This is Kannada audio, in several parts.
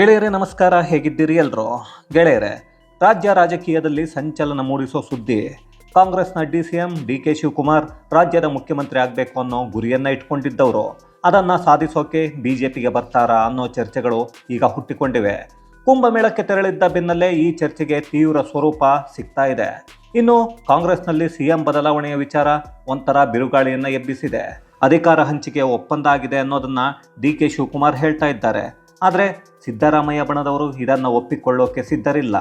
ಗೆಳೆಯರೇ, ನಮಸ್ಕಾರ. ಹೇಗಿದ್ದೀರಿ ಎಲ್ಲರೂ ಗೆಳೆಯರೇ, ರಾಜ್ಯ ರಾಜಕೀಯದಲ್ಲಿ ಸಂಚಲನ ಮೂಡಿಸೋ ಸುದ್ದಿ. ಕಾಂಗ್ರೆಸ್ನ D C M D K Shivakumar ರಾಜ್ಯದ ಮುಖ್ಯಮಂತ್ರಿ ಆಗಬೇಕು ಅನ್ನೋ ಗುರಿಯನ್ನು ಇಟ್ಕೊಂಡಿದ್ದವರು. ಅದನ್ನು ಸಾಧಿಸೋಕೆ ಬಿ ಜೆ ಪಿಗೆ ಬರ್ತಾರಾ ಅನ್ನೋ ಚರ್ಚೆಗಳು ಈಗ ಹುಟ್ಟಿಕೊಂಡಿವೆ. ಕುಂಭಮೇಳಕ್ಕೆ ತೆರಳಿದ್ದ ಬೆನ್ನಲ್ಲೇ ಈ ಚರ್ಚೆಗೆ ತೀವ್ರ ಸ್ವರೂಪ ಸಿಗ್ತಾ ಇದೆ. ಇನ್ನು ಕಾಂಗ್ರೆಸ್ನಲ್ಲಿ ಸಿಎಂ ಬದಲಾವಣೆಯ ವಿಚಾರ ಒಂಥರ ಬಿರುಗಾಳಿಯನ್ನು ಎಬ್ಬಿಸಿದೆ. ಅಧಿಕಾರ ಹಂಚಿಕೆ ಒಪ್ಪಂದ ಆಗಿದೆ ಅನ್ನೋದನ್ನು ಡಿ ಕೆ ಶಿವಕುಮಾರ್ ಹೇಳ್ತಾ ಇದ್ದಾರೆ. ಆದರೆ ಸಿದ್ದರಾಮಯ್ಯ ಬಣದವರು ಇದನ್ನು ಒಪ್ಪಿಕೊಳ್ಳೋಕೆ ಸಿದ್ಧರಿಲ್ಲ.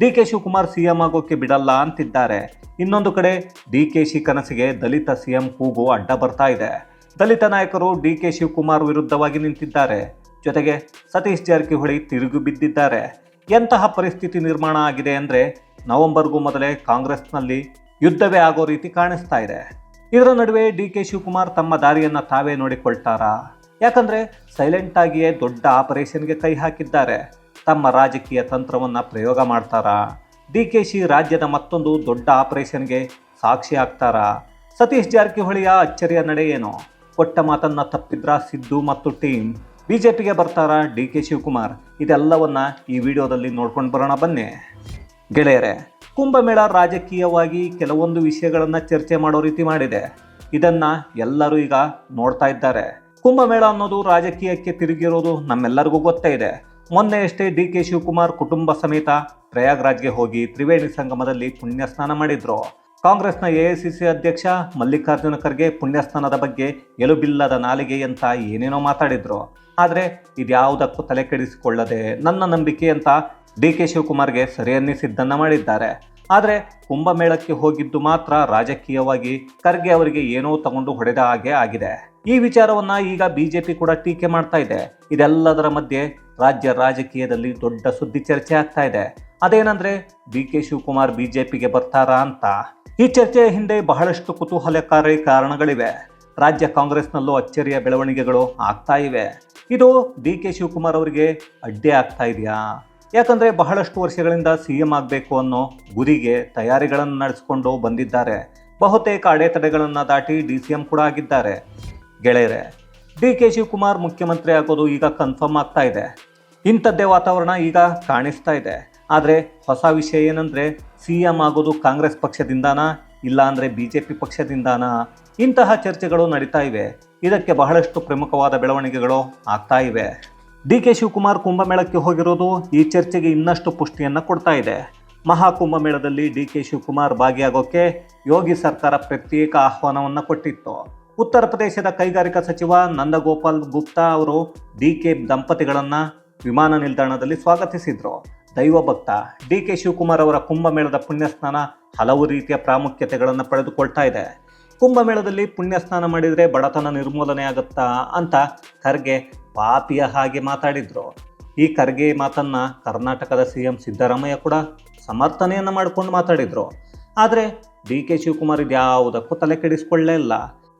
ಡಿ ಕೆ ಶಿವಕುಮಾರ್ ಸಿಎಂ ಆಗೋಕೆ ಬಿಡಲ್ಲ ಅಂತಿದ್ದಾರೆ. ಇನ್ನೊಂದು ಕಡೆ ಡಿ ಕೆ ಶಿ ಕನಸಿಗೆ ದಲಿತ ಸಿಎಂ ಕೂಗು ಅಡ್ಡ ಬರ್ತಾ ಇದೆ. ದಲಿತ ನಾಯಕರು ಡಿ ಕೆ ಶಿವಕುಮಾರ್ ವಿರುದ್ಧವಾಗಿ ನಿಂತಿದ್ದಾರೆ. ಜೊತೆಗೆ ಸತೀಶ್ ಜಾರಕಿಹೊಳಿ ತಿರುಗಿ ಬಿದ್ದಿದ್ದಾರೆ. ಎಂತಹ ಪರಿಸ್ಥಿತಿ ನಿರ್ಮಾಣ ಆಗಿದೆ ಅಂದರೆ ನವೆಂಬರ್ಗೂ ಮೊದಲೇ ಕಾಂಗ್ರೆಸ್ನಲ್ಲಿ ಯುದ್ಧವೇ ಆಗೋ ರೀತಿ ಕಾಣಿಸ್ತಾ ಇದೆ. ಇದರ ನಡುವೆ ಡಿ ಕೆ ಶಿವಕುಮಾರ್ ತಮ್ಮ ದಾರಿಯನ್ನು ತಾವೇ ನೋಡಿಕೊಳ್ತಾರಾ? ಯಾಕಂದ್ರೆ ಸೈಲೆಂಟ್ ಆಗಿಯೇ ದೊಡ್ಡ ಆಪರೇಷನ್ಗೆ ಕೈ ಹಾಕಿದ್ದಾರೆ. ತಮ್ಮ ರಾಜಕೀಯ ತಂತ್ರವನ್ನ ಪ್ರಯೋಗ ಮಾಡ್ತಾರಾ? ಡಿ ಕೆ ಶಿ ರಾಜ್ಯದ ಮತ್ತೊಂದು ದೊಡ್ಡ ಆಪರೇಷನ್ಗೆ ಸಾಕ್ಷಿ ಆಗ್ತಾರಾ? ಸತೀಶ್ ಜಾರಕಿಹೊಳಿಯ ಅಚ್ಚರಿಯ ನಡೆ ಏನು? ಕೊಟ್ಟ ಮಾತನ್ನ ತಪ್ಪಿದ್ರ ಸಿದ್ದು ಮತ್ತು ಟೀಮ್? ಬಿಜೆಪಿಗೆ ಬರ್ತಾರಾ ಡಿ ಕೆ ಶಿವಕುಮಾರ್? ಇದೆಲ್ಲವನ್ನ ಈ ವಿಡಿಯೋದಲ್ಲಿ ನೋಡ್ಕೊಂಡು ಬರೋಣ ಬನ್ನಿ. ಗೆಳೆಯರೆ, ಕುಂಭಮೇಳ ರಾಜಕೀಯವಾಗಿ ಕೆಲವೊಂದು ವಿಷಯಗಳನ್ನು ಚರ್ಚೆ ಮಾಡೋ ರೀತಿ ಮಾಡಿದೆ. ಇದನ್ನ ಎಲ್ಲರೂ ಈಗ ನೋಡ್ತಾ ಇದ್ದಾರೆ. ಕುಂಭಮೇಳ ಅನ್ನೋದು ರಾಜಕೀಯಕ್ಕೆ ತಿರುಗಿರೋದು ನಮ್ಮೆಲ್ಲರಿಗೂ ಗೊತ್ತೇ ಇದೆ. ಮೊನ್ನೆಯಷ್ಟೇ ಡಿ ಕೆ ಶಿವಕುಮಾರ್ ಕುಟುಂಬ ಸಮೇತ ಪ್ರಯಾಗ್ರಾಜ್ಗೆ ಹೋಗಿ ತ್ರಿವೇಣಿ ಸಂಗಮದಲ್ಲಿ ಪುಣ್ಯ ಸ್ನಾನ ಮಾಡಿದ್ರು. ಕಾಂಗ್ರೆಸ್ನ ಎಐಸಿಸಿ ಅಧ್ಯಕ್ಷ ಮಲ್ಲಿಕಾರ್ಜುನ ಖರ್ಗೆ ಪುಣ್ಯಸ್ನಾನದ ಬಗ್ಗೆ ಎಲುಬಿಲ್ಲದ ನಾಲಿಗೆ ಅಂತ ಏನೇನೋ ಮಾತಾಡಿದ್ರು. ಆದರೆ ಇದ್ಯಾವುದಕ್ಕೂ ತಲೆ ಕೆಡಿಸಿಕೊಳ್ಳದೆ ನನ್ನ ನಂಬಿಕೆ ಅಂತ ಡಿ ಕೆ ಶಿವಕುಮಾರ್ಗೆ ಸರಿ ಅನ್ನಿಸಿದ್ದನ್ನ ಮಾಡಿದ್ದಾರೆ. ಆದರೆ ಕುಂಭಮೇಳಕ್ಕೆ ಹೋಗಿದ್ದು ಮಾತ್ರ ರಾಜಕೀಯವಾಗಿ ಖರ್ಗೆ ಅವರಿಗೆ ಏನೋ ತಗೊಂಡು ಹೊಡೆದ ಹಾಗೆ ಆಗಿದೆ. ಈ ವಿಚಾರವನ್ನ ಈಗ ಬಿಜೆಪಿ ಕೂಡ ಟೀಕೆ ಮಾಡ್ತಾ ಇದೆ. ಇದೆಲ್ಲದರ ಮಧ್ಯೆ ರಾಜ್ಯ ರಾಜಕೀಯದಲ್ಲಿ ದೊಡ್ಡ ಸುದ್ದಿ ಚರ್ಚೆ ಆಗ್ತಾ ಇದೆ. ಅದೇನಂದ್ರೆ ಡಿ ಕೆ ಶಿವಕುಮಾರ್ ಬಿಜೆಪಿಗೆ ಬರ್ತಾರಾ ಅಂತ. ಈ ಚರ್ಚೆಯ ಹಿಂದೆ ಬಹಳಷ್ಟು ಕುತೂಹಲಕಾರಿ ಕಾರಣಗಳಿವೆ. ರಾಜ್ಯ ಕಾಂಗ್ರೆಸ್ನಲ್ಲೂ ಅಚ್ಚರಿಯ ಬೆಳವಣಿಗೆಗಳು ಆಗ್ತಾ ಇವೆ. ಇದು ಡಿ ಕೆ ಶಿವಕುಮಾರ್ ಅವರಿಗೆ ಅಡ್ಡಿ ಆಗ್ತಾ ಇದೆಯಾ? ಯಾಕಂದ್ರೆ ಬಹಳಷ್ಟು ವರ್ಷಗಳಿಂದ ಸಿ ಎಂ ಆಗಬೇಕು ಅನ್ನೋ ಗುರಿಗೆ ತಯಾರಿಗಳನ್ನು ನಡೆಸಿಕೊಂಡು ಬಂದಿದ್ದಾರೆ. ಬಹುತೇಕ ಅಡೆತಡೆಗಳನ್ನು ದಾಟಿ ಡಿ ಸಿ ಎಂ ಕೂಡ ಆಗಿದ್ದಾರೆ. ಗೆಳೆಯರೆ, ಡಿ ಕೆ ಶಿವಕುಮಾರ್ ಮುಖ್ಯಮಂತ್ರಿ ಆಗೋದು ಈಗ ಕನ್ಫರ್ಮ್ ಆಗ್ತಾ ಇದೆ. ಇಂಥದ್ದೇ ವಾತಾವರಣ ಈಗ ಕಾಣಿಸ್ತಾ ಇದೆ. ಆದರೆ ಹೊಸ ವಿಷಯ ಏನಂದರೆ ಸಿ ಎಂ ಆಗೋದು ಕಾಂಗ್ರೆಸ್ ಪಕ್ಷದಿಂದಾನಾ, ಇಲ್ಲ ಅಂದರೆ ಬಿ ಜೆ ಪಿ ಪಕ್ಷದಿಂದಾನಾ? ಇಂತಹ ಚರ್ಚೆಗಳು ನಡೀತಾ ಇವೆ. ಇದಕ್ಕೆ ಬಹಳಷ್ಟು ಪ್ರಮುಖವಾದ ಬೆಳವಣಿಗೆಗಳು ಆಗ್ತಾ ಇವೆ. ಡಿ ಕೆ ಶಿವಕುಮಾರ್ ಕುಂಭಮೇಳಕ್ಕೆ ಹೋಗಿರೋದು ಈ ಚರ್ಚೆಗೆ ಇನ್ನಷ್ಟು ಪುಷ್ಟಿಯನ್ನು ಕೊಡ್ತಾ ಇದೆ. ಮಹಾಕುಂಭಮೇಳದಲ್ಲಿ ಡಿ ಕೆ ಶಿವಕುಮಾರ್ ಭಾಗಿಯಾಗೋಕೆ ಯೋಗಿ ಸರ್ಕಾರ ಪ್ರತ್ಯೇಕ ಆಹ್ವಾನವನ್ನು ಕೊಟ್ಟಿತ್ತು. ಉತ್ತರ ಪ್ರದೇಶದ ಕೈಗಾರಿಕಾ ಸಚಿವ ನಂದಗೋಪಾಲ್ ಗುಪ್ತಾ ಅವರು ಡಿ ಕೆ ದಂಪತಿಗಳನ್ನು ವಿಮಾನ ನಿಲ್ದಾಣದಲ್ಲಿ ಸ್ವಾಗತಿಸಿದರು. ದೈವ ಭಕ್ತ ಡಿ ಕೆ ಶಿವಕುಮಾರ್ ಅವರ ಕುಂಭಮೇಳದ ಪುಣ್ಯಸ್ನಾನ ಹಲವು ರೀತಿಯ ಪ್ರಾಮುಖ್ಯತೆಗಳನ್ನು ಪಡೆದುಕೊಳ್ತಾ ಇದೆ. ಕುಂಭಮೇಳದಲ್ಲಿ ಪುಣ್ಯ ಸ್ನಾನ ಮಾಡಿದರೆ ಬಡತನ ನಿರ್ಮೂಲನೆ ಆಗುತ್ತಾ ಅಂತ ಖರ್ಗೆ ಪಾಪಿಯ ಹಾಗೆ ಮಾತಾಡಿದ್ರು. ಈ ಖರ್ಗೆ ಮಾತನ್ನು ಕರ್ನಾಟಕದ ಸಿ ಎಂ ಸಿದ್ದರಾಮಯ್ಯ ಕೂಡ ಸಮರ್ಥನೆಯನ್ನು ಮಾಡಿಕೊಂಡು ಮಾತಾಡಿದರು. ಆದರೆ ಡಿ ಕೆ ಶಿವಕುಮಾರ್ ಇದ್ಯಾವುದಕ್ಕೂ ತಲೆ ಕೆಡಿಸಿಕೊಳ್ಳೇ ಇಲ್ಲ.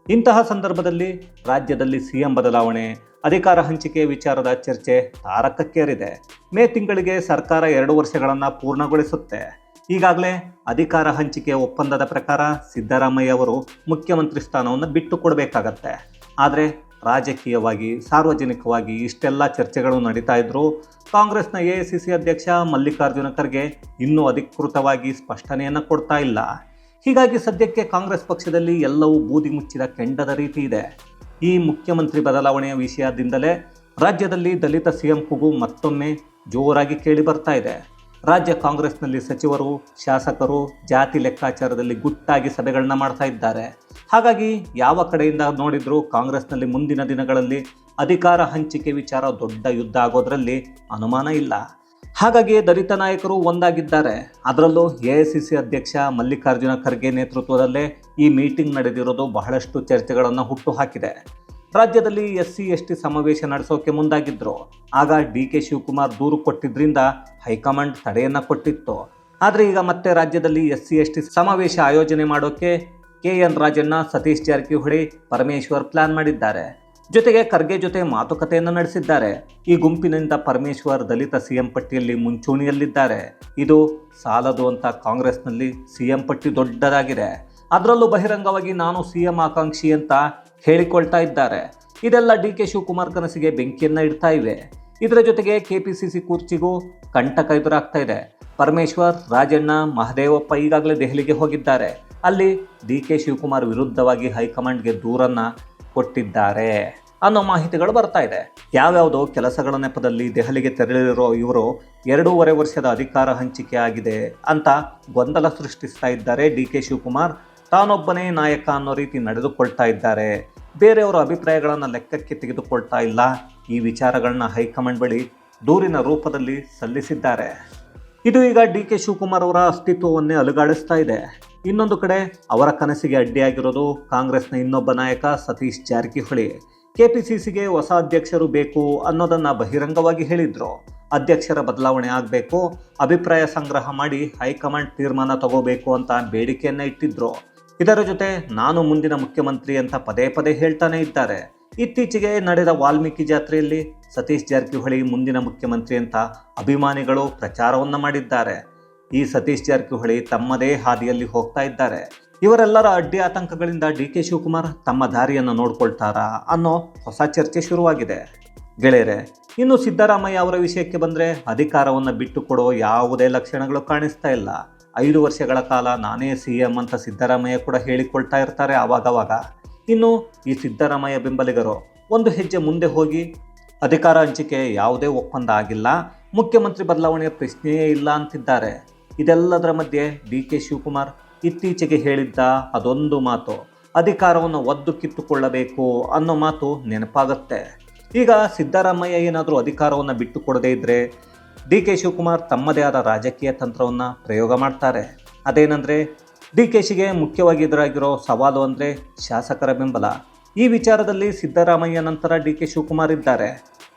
ಇಂತಹ ಸಂದರ್ಭದಲ್ಲಿ ರಾಜ್ಯದಲ್ಲಿ ಸಿ ಎಂ ಬದಲಾವಣೆ, ಅಧಿಕಾರ ಹಂಚಿಕೆ ವಿಚಾರದ ಚರ್ಚೆ ತಾರಕಕ್ಕೇರಿದೆ. ಮೇ ತಿಂಗಳಿಗೆ ಸರ್ಕಾರ ಎರಡು ವರ್ಷಗಳನ್ನು ಪೂರ್ಣಗೊಳಿಸುತ್ತೆ. ಈಗಾಗಲೇ ಅಧಿಕಾರ ಹಂಚಿಕೆ ಒಪ್ಪಂದದ ಪ್ರಕಾರ ಸಿದ್ದರಾಮಯ್ಯ ಅವರು ಮುಖ್ಯಮಂತ್ರಿ ಸ್ಥಾನವನ್ನು ಬಿಟ್ಟು ಕೊಡಬೇಕಾಗತ್ತೆ ಆದರೆ ರಾಜಕೀಯವಾಗಿ, ಸಾರ್ವಜನಿಕವಾಗಿ ಇಷ್ಟೆಲ್ಲ ಚರ್ಚೆಗಳು ನಡೀತಾ ಇದ್ರು ಕಾಂಗ್ರೆಸ್ನ ಎ ಸಿ ಸಿ ಅಧ್ಯಕ್ಷ ಮಲ್ಲಿಕಾರ್ಜುನ ಖರ್ಗೆ ಇನ್ನೂ ಅಧಿಕೃತವಾಗಿ ಸ್ಪಷ್ಟನೆಯನ್ನು ಕೊಡ್ತಾ ಇಲ್ಲ. ಹೀಗಾಗಿ ಸದ್ಯಕ್ಕೆ ಕಾಂಗ್ರೆಸ್ ಪಕ್ಷದಲ್ಲಿ ಎಲ್ಲವೂ ಬೂದಿ ಮುಚ್ಚಿದ ಕೆಂಡದ ರೀತಿ ಇದೆ. ಈ ಮುಖ್ಯಮಂತ್ರಿ ಬದಲಾವಣೆಯ ವಿಷಯದಿಂದಲೇ ರಾಜ್ಯದಲ್ಲಿ ದಲಿತ ಸಿಎಂ ಕೂಗು ಮತ್ತೊಮ್ಮೆ ಜೋರಾಗಿ ಕೇಳಿ ಬರ್ತಾ ಇದೆ. ರಾಜ್ಯ ಕಾಂಗ್ರೆಸ್ನಲ್ಲಿ ಸಚಿವರು, ಶಾಸಕರು, ಜಾತಿ ಲೆಕ್ಕಾಚಾರದಲ್ಲಿ ಗುಟ್ಟಾಗಿ ಸಭೆಗಳನ್ನ ಮಾಡ್ತಾ ಇದ್ದಾರೆ. ಹಾಗಾಗಿ ಯಾವ ಕಡೆಯಿಂದ ನೋಡಿದ್ರೂ ಕಾಂಗ್ರೆಸ್ನಲ್ಲಿ ಮುಂದಿನ ದಿನಗಳಲ್ಲಿ ಅಧಿಕಾರ ಹಂಚಿಕೆ ವಿಚಾರ ದೊಡ್ಡ ಯುದ್ಧ ಆಗೋದ್ರಲ್ಲಿ ಅನುಮಾನ ಇಲ್ಲ. ಹಾಗಾಗಿ ದಲಿತ ನಾಯಕರು ಒಂದಾಗಿದ್ದಾರೆ. ಅದರಲ್ಲೂ ಎ ಅಧ್ಯಕ್ಷ ಮಲ್ಲಿಕಾರ್ಜುನ ಖರ್ಗೆ ನೇತೃತ್ವದಲ್ಲೇ ಈ ಮೀಟಿಂಗ್ ನಡೆದಿರೋದು ಬಹಳಷ್ಟು ಚರ್ಚೆಗಳನ್ನು ಹುಟ್ಟು ಹಾಕಿದೆ. ರಾಜ್ಯದಲ್ಲಿ ಎಸ್ ಸಿ ಎಸ್ ಟಿ ಸಮಾವೇಶ ನಡೆಸೋಕೆ ಮುಂದಾಗಿದ್ರು. ಆಗ ಡಿ ಕೆ ಶಿವಕುಮಾರ್ ದೂರು ಕೊಟ್ಟಿದ್ದರಿಂದ ಹೈಕಮಾಂಡ್ ತಡೆಯನ್ನ ಕೊಟ್ಟಿತ್ತು. ಆದರೆ ಈಗ ಮತ್ತೆ ರಾಜ್ಯದಲ್ಲಿ ಎಸ್ ಸಿ ಎಸ್ ಟಿ ಸಮಾವೇಶ ಆಯೋಜನೆ ಮಾಡೋಕೆ K N Rajanna, Satish Jarkiholi, Parameshwar plan ಮಾಡಿದ್ದಾರೆ. ಜೊತೆಗೆ ಖರ್ಗೆ ಜೊತೆ ಮಾತುಕತೆಯನ್ನು ನಡೆಸಿದ್ದಾರೆ. ಈ ಗುಂಪಿನಿಂದ ಪರಮೇಶ್ವರ್ ದಲಿತ ಸಿಎಂ ಪಟ್ಟಿಯಲ್ಲಿ ಮುಂಚೂಣಿಯಲ್ಲಿದ್ದಾರೆ. ಇದು ಸಾಲದು ಅಂತ ಕಾಂಗ್ರೆಸ್ನಲ್ಲಿ ಸಿಎಂ ಪಟ್ಟಿ ದೊಡ್ಡದಾಗಿದೆ. ಅದರಲ್ಲೂ ಬಹಿರಂಗವಾಗಿ ನಾನು ಸಿಎಂ ಆಕಾಂಕ್ಷಿ ಅಂತ ಹೇಳಿಕೊಳ್ತಾ ಇದ್ದಾರೆ. ಇದೆಲ್ಲ ಡಿ ಕೆ ಶಿವಕುಮಾರ್ ಕನಸಿಗೆ ಬೆಂಕಿಯನ್ನ ಇಡ್ತಾ ಇವೆ. ಇದರ ಜೊತೆಗೆ ಕೆಪಿಸಿಸಿ ಕುರ್ಚಿಗೂ ಕಂಟಕ ಎದುರಾಗ್ತಾ ಇದೆ. ಪರಮೇಶ್ವರ್, ರಾಜಣ್ಣ, ಮಹದೇವಪ್ಪ ಈಗಾಗಲೇ ದೆಹಲಿಗೆ ಹೋಗಿದ್ದಾರೆ. ಅಲ್ಲಿ ಡಿ ಕೆ ಶಿವಕುಮಾರ್ ವಿರುದ್ಧವಾಗಿ ಹೈಕಮಾಂಡ್ಗೆ ದೂರನ್ನ ಕೊಟ್ಟಿದ್ದಾರೆ ಅನ್ನೋ ಮಾಹಿತಿಗಳು ಬರ್ತಾ ಇದೆ. ಯಾವ್ಯಾವುದೋ ಕೆಲಸಗಳ ನೆಪದಲ್ಲಿ ದೆಹಲಿಗೆ ತೆರಳಿರೋ ಇವರು ಎರಡೂವರೆ ವರ್ಷದ ಅಧಿಕಾರ ಹಂಚಿಕೆ ಆಗಿದೆ ಅಂತ ಗೊಂದಲ ಸೃಷ್ಟಿಸ್ತಾ ಇದ್ದಾರೆ ಡಿ ಕೆ ಶಿವಕುಮಾರ್. ತಾನೊಬ್ಬನೇ ನಾಯಕ ಅನ್ನೋ ರೀತಿ ನಡೆದುಕೊಳ್ತಾ ಇದ್ದಾರೆ. ಬೇರೆಯವರ ಅಭಿಪ್ರಾಯಗಳನ್ನು ಲೆಕ್ಕಕ್ಕೆ ತೆಗೆದುಕೊಳ್ತಾ ಇಲ್ಲ. ಈ ವಿಚಾರಗಳನ್ನ ಹೈಕಮಾಂಡ್ ಬಳಿ ದೂರಿನ ರೂಪದಲ್ಲಿ ಸಲ್ಲಿಸಿದ್ದಾರೆ. ಇದು ಈಗ ಡಿ ಕೆ ಶಿವಕುಮಾರ್ ಅವರ ಅಸ್ತಿತ್ವವನ್ನೇ ಅಲುಗಾಡಿಸ್ತಾ ಇದೆ. ಇನ್ನೊಂದು ಕಡೆ ಅವರ ಕನಸಿಗೆ ಅಡ್ಡಿಯಾಗಿರೋದು ಕಾಂಗ್ರೆಸ್ನ ಇನ್ನೊಬ್ಬ ನಾಯಕ ಸತೀಶ್ ಜಾರಕಿಹೊಳಿ. ಕೆಪಿಸಿಸಿಗೆ ಹೊಸ ಅಧ್ಯಕ್ಷರು ಬೇಕು ಅನ್ನೋದನ್ನು ಬಹಿರಂಗವಾಗಿ ಹೇಳಿದ್ರು. ಅಧ್ಯಕ್ಷರ ಬದಲಾವಣೆ ಆಗಬೇಕು, ಅಭಿಪ್ರಾಯ ಸಂಗ್ರಹ ಮಾಡಿ ಹೈಕಮಾಂಡ್ ತೀರ್ಮಾನ ತಗೋಬೇಕು ಅಂತ ಬೇಡಿಕೆಯನ್ನು ಇಟ್ಟಿದ್ರು. ಇದರ ಜೊತೆ ನಾನು ಮುಂದಿನ ಮುಖ್ಯಮಂತ್ರಿ ಅಂತ ಪದೇ ಪದೇ ಹೇಳ್ತಾನೆ ಇದ್ದಾರೆ. ಇತ್ತೀಚೆಗೆ ನಡೆದ ವಾಲ್ಮೀಕಿ ಜಾತ್ರೆಯಲ್ಲಿ ಸತೀಶ್ ಜಾರಕಿಹೊಳಿ ಮುಂದಿನ ಮುಖ್ಯಮಂತ್ರಿ ಅಂತ ಅಭಿಮಾನಿಗಳು ಪ್ರಚಾರವನ್ನ ಮಾಡಿದ್ದಾರೆ. ಈ ಸತೀಶ್ ಜಾರಕಿಹೊಳಿ ತಮ್ಮದೇ ಹಾದಿಯಲ್ಲಿ ಹೋಗ್ತಾ ಇದ್ದಾರೆ. ಇವರೆಲ್ಲರ ಅಡ್ಡಿ ಆತಂಕಗಳಿಂದ ಡಿ ಕೆ ಶಿವಕುಮಾರ್ ತಮ್ಮ ದಾರಿಯನ್ನು ನೋಡ್ಕೊಳ್ತಾರಾ ಅನ್ನೋ ಹೊಸ ಚರ್ಚೆ ಶುರುವಾಗಿದೆ. ಗೆಳೆಯರೆ, ಇನ್ನು ಸಿದ್ದರಾಮಯ್ಯ ಅವರ ವಿಷಯಕ್ಕೆ ಬಂದರೆ ಅಧಿಕಾರವನ್ನು ಬಿಟ್ಟುಕೊಡೋ ಯಾವುದೇ ಲಕ್ಷಣಗಳು ಕಾಣಿಸ್ತಾ ಇಲ್ಲ. ಐದು ವರ್ಷಗಳ ಕಾಲ ನಾನೇ ಸಿ ಎಂ ಅಂತ ಸಿದ್ದರಾಮಯ್ಯ ಕೂಡ ಹೇಳಿಕೊಳ್ತಾ ಇರ್ತಾರೆ ಆವಾಗವಾಗ ಇನ್ನು ಈ ಸಿದ್ದರಾಮಯ್ಯ ಬೆಂಬಲಿಗರು ಒಂದು ಹೆಜ್ಜೆ ಮುಂದೆ ಹೋಗಿ ಅಧಿಕಾರ ಹಂಚಿಕೆ ಯಾವುದೇ ಒಪ್ಪಂದ ಆಗಿಲ್ಲ, ಮುಖ್ಯಮಂತ್ರಿ ಬದಲಾವಣೆಯ ಪ್ರಶ್ನೆಯೇ ಇಲ್ಲ ಅಂತಿದ್ದಾರೆ. ಇದೆಲ್ಲದರ ಮಧ್ಯೆ ಡಿ ಕೆ ಶಿವಕುಮಾರ್ ಇತ್ತೀಚೆಗೆ ಹೇಳಿದ್ದ ಅದೊಂದು ಮಾತು, ಅಧಿಕಾರವನ್ನು ಒದ್ದು ಕಿತ್ತುಕೊಳ್ಳಬೇಕು ಅನ್ನೋ ಮಾತು ನೆನಪಾಗತ್ತೆ. ಈಗ ಸಿದ್ದರಾಮಯ್ಯ ಏನಾದರೂ ಅಧಿಕಾರವನ್ನು ಬಿಟ್ಟು ಕೊಡದೇ ಇದ್ದರೆ ಡಿ ಕೆ ಶಿವಕುಮಾರ್ ತಮ್ಮದೇ ಆದ ರಾಜಕೀಯ ತಂತ್ರವನ್ನು ಪ್ರಯೋಗ ಮಾಡ್ತಾರೆ. ಅದೇನೆಂದರೆ, ಡಿ ಕೆ ಶಿಗೆ ಮುಖ್ಯವಾಗಿ ಎದುರಾಗಿರೋ ಸವಾಲು ಅಂದರೆ ಶಾಸಕರ ಬೆಂಬಲ. ಈ ವಿಚಾರದಲ್ಲಿ ಸಿದ್ದರಾಮಯ್ಯ ನಂತರ ಡಿ ಕೆ ಶಿವಕುಮಾರ್ ಇದ್ದಾರೆ.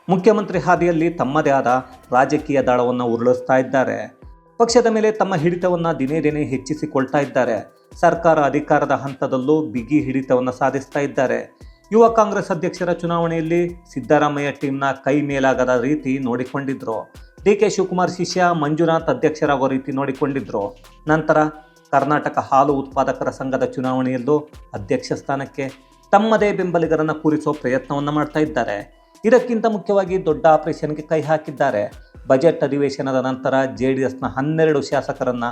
ಮುಖ್ಯಮಂತ್ರಿ ಹಾದಿಯಲ್ಲಿ ತಮ್ಮದೇ ಆದ ರಾಜಕೀಯ ದಾಳವನ್ನು ಉರುಳಿಸ್ತಾ ಇದ್ದಾರೆ. ಪಕ್ಷದ ಮೇಲೆ ತಮ್ಮ ಹಿಡಿತವನ್ನು ದಿನೇ ದಿನೇ ಹೆಚ್ಚಿಸಿಕೊಳ್ತಾ ಇದ್ದಾರೆ. ಸರ್ಕಾರ ಅಧಿಕಾರದ ಹಂತದಲ್ಲೂ ಬಿಗಿ ಹಿಡಿತವನ್ನು ಸಾಧಿಸ್ತಾ ಇದ್ದಾರೆ. ಯುವ ಕಾಂಗ್ರೆಸ್ ಅಧ್ಯಕ್ಷರ ಚುನಾವಣೆಯಲ್ಲಿ ಸಿದ್ದರಾಮಯ್ಯ ಟೀಮ್ನ ಕೈ ಮೇಲಾಗದ ರೀತಿ ನೋಡಿಕೊಂಡಿದ್ರು. ಡಿ ಕೆ ಶಿವಕುಮಾರ್ ಶಿಷ್ಯ ಮಂಜುನಾಥ್ ಅಧ್ಯಕ್ಷರಾಗುವ ರೀತಿ ನೋಡಿಕೊಂಡಿದ್ದರು ನಂತರ ಕರ್ನಾಟಕ ಹಾಲು ಉತ್ಪಾದಕರ ಸಂಘದ ಚುನಾವಣೆಯಲ್ಲೂ ಅಧ್ಯಕ್ಷ ಸ್ಥಾನಕ್ಕೆ ತಮ್ಮದೇ ಬೆಂಬಲಿಗರನ್ನು ಕೂರಿಸೋ ಪ್ರಯತ್ನವನ್ನು ಮಾಡ್ತಾ ಇದ್ದಾರೆ. ಇದಕ್ಕಿಂತ ಮುಖ್ಯವಾಗಿ ದೊಡ್ಡ ಆಪರೇಷನ್ಗೆ ಕೈ ಹಾಕಿದ್ದಾರೆ. ಬಜೆಟ್ ಅಧಿವೇಶನದ ನಂತರ ಜೆ ಡಿ ಎಸ್ನ ಹನ್ನೆರಡು ಶಾಸಕರನ್ನು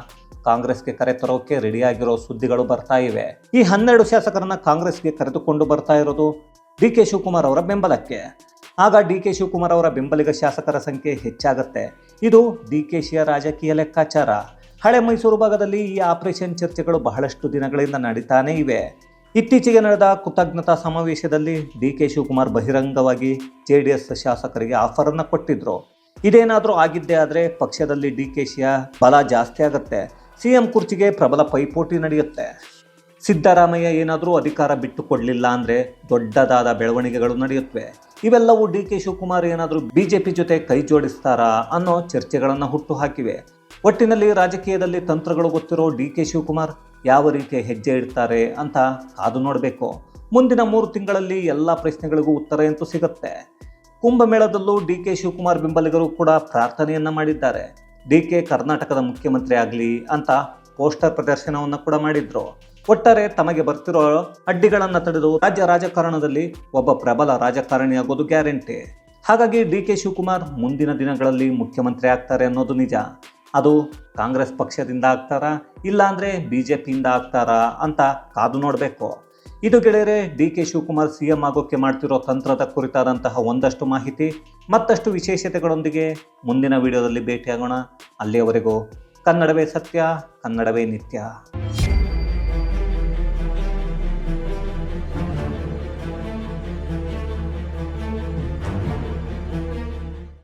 ಕಾಂಗ್ರೆಸ್ಗೆ ಕರೆತರೋಕೆ ರೆಡಿಯಾಗಿರೋ ಸುದ್ದಿಗಳು ಬರ್ತಾ ಇವೆ. ಈ ಹನ್ನೆರಡು ಶಾಸಕರನ್ನ ಕಾಂಗ್ರೆಸ್ಗೆ ಕರೆದುಕೊಂಡು ಬರ್ತಾ ಇರೋದು ಡಿ ಕೆ ಶಿವಕುಮಾರ್ ಅವರ ಬೆಂಬಲಕ್ಕೆ. ಆಗ ಡಿ ಕೆ ಶಿವಕುಮಾರ್ ಅವರ ಬೆಂಬಲಿಗ ಶಾಸಕರ ಸಂಖ್ಯೆ ಹೆಚ್ಚಾಗುತ್ತೆ. ಇದು ಡಿ ಕೆ ಶಿಯ ರಾಜಕೀಯ ಲೆಕ್ಕಾಚಾರ. ಹಳೆ ಮೈಸೂರು ಭಾಗದಲ್ಲಿ ಈ ಆಪರೇಷನ್ ಚರ್ಚೆಗಳು ಬಹಳಷ್ಟು ದಿನಗಳಿಂದ ನಡೀತಾನೇ ಇವೆ. ಇತ್ತೀಚೆಗೆ ನಡೆದ ಕೃತಜ್ಞತಾ ಸಮಾವೇಶದಲ್ಲಿ ಡಿ ಕೆ ಶಿವಕುಮಾರ್ ಬಹಿರಂಗವಾಗಿ ಜೆ ಡಿ ಎಸ್ ಶಾಸಕರಿಗೆ ಆಫರ್ ಅನ್ನ ಕೊಟ್ಟಿದ್ರು. ಇದೇನಾದರೂ ಆಗಿದ್ದೇ ಆದರೆ ಪಕ್ಷದಲ್ಲಿ ಡಿ ಕೆ ಶಿಯ ಬಲ ಜಾಸ್ತಿ ಆಗುತ್ತೆ. ಸಿಎಂ ಕುರ್ಚಿಗೆ ಪ್ರಬಲ ಪೈಪೋಟಿ ನಡೆಯುತ್ತೆ. ಸಿದ್ದರಾಮಯ್ಯ ಏನಾದರೂ ಅಧಿಕಾರ ಬಿಟ್ಟುಕೊಡಲಿಲ್ಲ ಅಂದರೆ ದೊಡ್ಡದಾದ ಬೆಳವಣಿಗೆಗಳು ನಡೆಯುತ್ತವೆ. ಇವೆಲ್ಲವೂ ಡಿ ಕೆ ಶಿವಕುಮಾರ್ ಏನಾದರೂ ಬಿಜೆಪಿ ಜೊತೆ ಕೈ ಜೋಡಿಸ್ತಾರಾ ಅನ್ನೋ ಚರ್ಚೆಗಳನ್ನು ಹುಟ್ಟು ಹಾಕಿವೆ ಒಟ್ಟಿನಲ್ಲಿ ರಾಜಕೀಯದಲ್ಲಿ ತಂತ್ರಗಳು ಗೊತ್ತಿರೋ ಡಿ ಕೆ ಶಿವಕುಮಾರ್ ಯಾವ ರೀತಿಯ ಹೆಜ್ಜೆ ಇಡ್ತಾರೆ ಅಂತ ಕಾದು ನೋಡಬೇಕು. ಮುಂದಿನ ಮೂರು ತಿಂಗಳಲ್ಲಿ ಎಲ್ಲ ಪ್ರಶ್ನೆಗಳಿಗೂ ಉತ್ತರ ಅಂತೂ ಸಿಗುತ್ತೆ. ಕುಂಭಮೇಳದಲ್ಲೂ ಡಿ ಕೆ ಶಿವಕುಮಾರ್ ಬೆಂಬಲಿಗರು ಕೂಡ ಪ್ರಾರ್ಥನೆಯನ್ನ ಮಾಡಿದ್ದಾರೆ. ಡಿ ಕೆ ಕರ್ನಾಟಕದ ಮುಖ್ಯಮಂತ್ರಿ ಆಗಲಿ ಅಂತ ಪೋಸ್ಟರ್ ಪ್ರದರ್ಶನವನ್ನು ಕೂಡ ಮಾಡಿದ್ರು. ಒಟ್ಟಾರೆ ತಮಗೆ ಬರ್ತಿರೋ ಅಡ್ಡಿಗಳನ್ನು ತಡೆದು ರಾಜ್ಯ ರಾಜಕಾರಣದಲ್ಲಿ ಒಬ್ಬ ಪ್ರಬಲ ರಾಜಕಾರಣಿಯಾಗೋದು ಗ್ಯಾರಂಟಿ. ಹಾಗಾಗಿ ಡಿ ಕೆ ಶಿವಕುಮಾರ್ ಮುಂದಿನ ದಿನಗಳಲ್ಲಿ ಮುಖ್ಯಮಂತ್ರಿ ಆಗ್ತಾರೆ ಅನ್ನೋದು ನಿಜ. ಅದು ಕಾಂಗ್ರೆಸ್ ಪಕ್ಷದಿಂದ ಆಗ್ತಾರಾ ಇಲ್ಲಾಂದ್ರೆ ಬಿ ಜೆ ಪಿಯಿಂದ ಆಗ್ತಾರಾ ಅಂತ ಕಾದು ನೋಡಬೇಕು. ಇದು ಗೆಳೆಯರೆ, D K Shivakumar C M ಆಗೋಕ್ಕೆ ಮಾಡ್ತಿರೋ ತಂತ್ರದ ಕುರಿತಾದಂತಹ ಒಂದಷ್ಟು ಮಾಹಿತಿ, ಮತ್ತಷ್ಟು ವಿಶೇಷತೆಗಳೊಂದಿಗೆ ಮುಂದಿನ ವಿಡಿಯೋದಲ್ಲಿ ಭೇಟಿಯಾಗೋಣ. ಅಲ್ಲಿಯವರೆಗೂ ಕನ್ನಡವೇ ಸತ್ಯ, ಕನ್ನಡವೇ ನಿತ್ಯ.